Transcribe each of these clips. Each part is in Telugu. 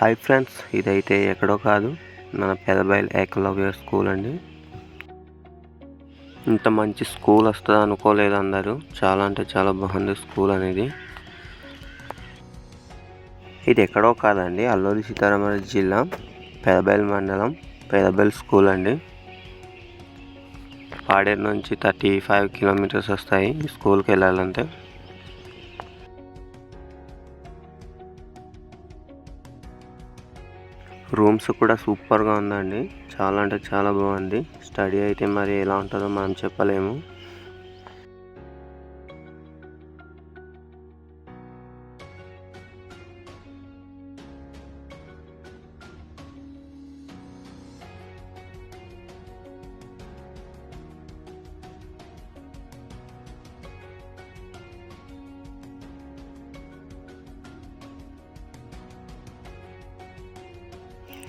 హాయ్ ఫ్రెండ్స్ ఇదైతే ఎక్కడో కాదు. మన పెదబైల్ ఏకలవ్య స్కూల్ అండి. ఇంత మంచి స్కూల్ వస్తుంది అనుకోలేదు అందరూ. చాలా అంటే చాలా బాగుంది స్కూల్ అనేది. ఇది ఎక్కడో కాదండి అల్లూరి సీతారామరాజు జిల్లా పెదబైల్ మండలం పెదబైల్ స్కూల్ అండి. పాడేరు నుంచి థర్టీ ఫైవ్ కిలోమీటర్స్ వస్తాయి స్కూల్కి వెళ్ళాలంటే. రూమ్స్ కూడా సూపర్గా ఉందండి. చాలా అంటే చాలా బాగుంది. స్టడీ అయితే మరి ఎలా ఉంటుందో మనం చెప్పలేము.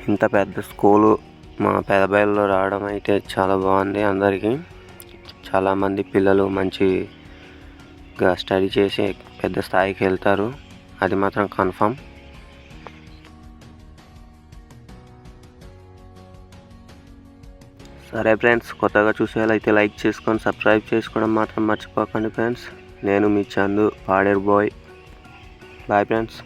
ఇంత పెద్ద స్కూలు మా పెదబయల్లో రావడం అయితే చాలా బాగుంది అందరికీ. చాలామంది పిల్లలు మంచిగా స్టడీ చేసి పెద్ద స్థాయికి వెళ్తారు. అది మాత్రం కన్ఫామ్. సరే ఫ్రెండ్స్ కొత్తగా చూసేయాలైతే లైక్ చేసుకొని సబ్స్క్రైబ్ చేసుకోవడం మాత్రం మర్చిపోకండి ఫ్రెండ్స్. నేను మీ Chandu Paderu bye. Bye friends.